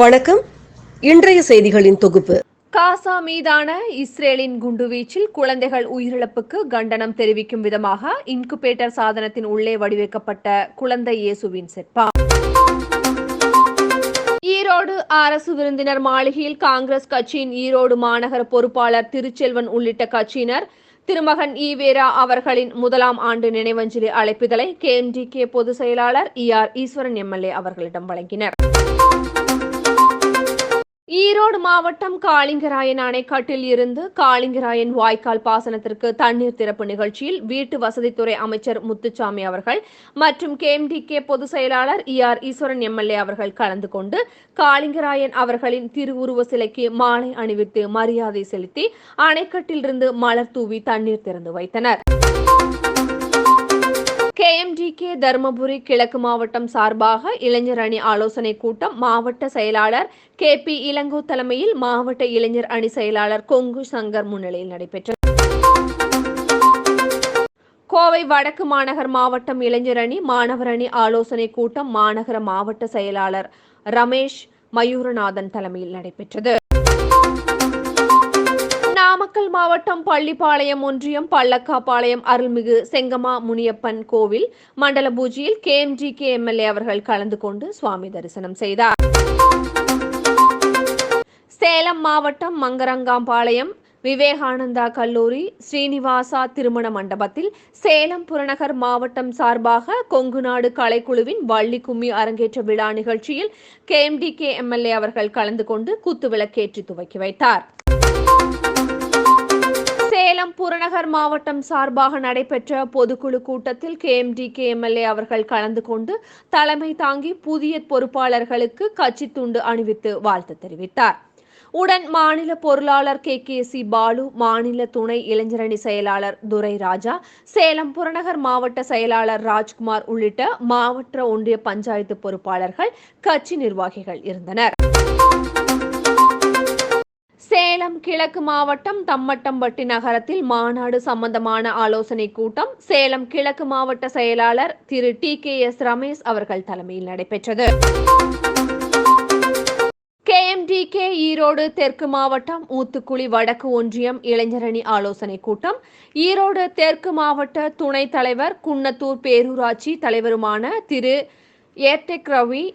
வணக்கம். இன்றைய செய்திகளின் தொகுப்பு. காசா மீதான இஸ்ரேலின் குண்டுவீச்சில் குழந்தைகள் உயிரிழப்புக்கு கண்டனம் தெரிவிக்கும் விதமாக இன்குபேட்டர் சாதனத்தின் உள்ளே வடிவமைக்கப்பட்ட குழந்தை இயேசுவின் செப்பா ஈரோடு அரசு விருந்தினர் மாளிகையில் காங்கிரஸ் கட்சியின் ஈரோடு மாநகர பொறுப்பாளர் திருச்செல்வன் உள்ளிட்ட கட்சியினர் திருமகன் ஈவேரா அவர்களின் முதலாம் ஆண்டு நினைவஞ்சலி அழைப்பிதழை கேஎம்டிகே பொதுச் செயலாளர் இ. ஆர். ஈஸ்வரன் எம்எல்ஏ அவர்களிடம் வழங்கினர். ஈரோடு மாவட்டம் காளிங்கராயன் அணைக்கட்டில் இருந்து காளிங்கராயன் வாய்க்கால் பாசனத்திற்கு தண்ணீர் திறப்பு நிகழ்ச்சியில் வீட்டு வசதித்துறை அமைச்சர் முத்துச்சாமி அவர்கள் மற்றும் கேஎம்டிகே பொதுச் செயலாளர் இ ஆர் ஈஸ்வரன் எம்எல்ஏ அவர்கள் கலந்து கொண்டு காளிங்கராயன் அவர்களின் திருவுருவ சிலைக்கு மாலை அணிவித்து மரியாதை செலுத்தி அணைக்கட்டிலிருந்து மலர் தூவி தண்ணீர் திறந்து வைத்தனர். கேஎம்டிகே தருமபுரி கிழக்கு மாவட்டம் சார்பாக இளைஞர் அணி ஆலோசனை கூட்டம் மாவட்ட செயலாளர் கே பி இளங்கோ தலைமையில் மாவட்ட இளைஞர் அணி செயலாளர் கொங்கு சங்கர் முன்னிலையில் நடைபெற்றது. கோவை வடக்கு மாநகர் மாவட்டம் இளைஞர் அணி மாணவர் அணி ஆலோசனை கூட்டம் மாநகர மாவட்ட செயலாளர் ரமேஷ் மயூரநாதன் தலைமையில் நடைபெற்றது. மாவட்டம் பள்ளிப்பாளையம் ஒன்றியம் பள்ளக்காப்பாளையம் அருள்மிகு செங்கமா முனியப்பன் கோவில். மண்டல பூஜையில் கேஎம்ஜி கே எம்எல்ஏ அவர்கள் கலந்து கொண்டு சுவாமி தரிசனம் செய்தார். சேலம் மாவட்டம் மங்கரங்காம்பாளையம் விவேகானந்தா கல்லூரி ஸ்ரீனிவாசா திருமண மண்டபத்தில் சேலம் புறநகர் மாவட்டம் சார்பாக கொங்குநாடு கலைக்குழுவின் வள்ளி கும்மி அரங்கேற்ற விழா நிகழ்ச்சியில் கேஎம்டிகே எம்எல்ஏ அவர்கள் கலந்து கொண்டு குத்துவிளக்கேற்றி துவக்கி வைத்தார். சேலம் புறநகர் மாவட்டம் சார்பாக நடைபெற்ற பொதுக்குழு கூட்டத்தில் கேஎம்டிகே எம்எல்ஏ அவர்கள் கலந்து கொண்டு தலைமை தாங்கி புதிய பொறுப்பாளர்களுக்கு கட்சி துண்டு அணிவித்து வாழ்த்து தெரிவித்தார். உடன் மாநில பொருளாளர் கே. கே. சி. பாலு மாநில துணை இளைஞரணி செயலாளர் துரை ராஜா சேலம் புறநகர் மாவட்ட செயலாளர் ராஜ்குமார் உள்ளிட்ட மாவட்ட ஒன்றிய பஞ்சாயத்து பொறுப்பாளர்கள் கட்சி நிர்வாகிகள் இருந்தனர். சேலம் கிழக்கு மாவட்டம் தம்மட்டம்பட்டி நகரத்தில் மாநாடு சம்பந்தமான ஆலோசனை கூட்டம் சேலம் கிழக்கு மாவட்ட செயலாளர் திரு டி கே எஸ் ரமேஷ் அவர்கள் தலைமையில் நடைபெற்றது. கேஎம்டிகே ஈரோடு தெற்கு மாவட்டம் ஊத்துக்குளி வடக்கு ஒன்றியம் இளைஞரணி ஆலோசனை கூட்டம். ஈரோடு தெற்கு மாவட்ட துணைத் தலைவர் குன்னத்தூர் பேரூராட்சி தலைவருமான Thiru Airtech Ravi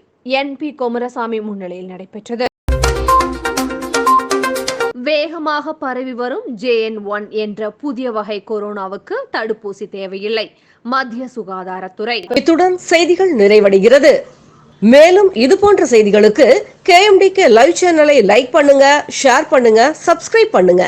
N P Kumarasamy முன்னிலையில் நடைபெற்றது. வேகமாக பரவி வரும் ஜேஎன் ஒன் என்ற புதிய வகை கொரோனாவுக்கு தடுப்பூசி தேவையில்லை. மத்திய சுகாதாரத்துறை. இத்துடன் செய்திகள் நிறைவடைகிறது. மேலும் இது போன்ற செய்திகளுக்கு கேஎம்டிகே லைவ் சேனலை லைக் பண்ணுங்க ஷேர் பண்ணுங்க சப்ஸ்கிரைப் பண்ணுங்க.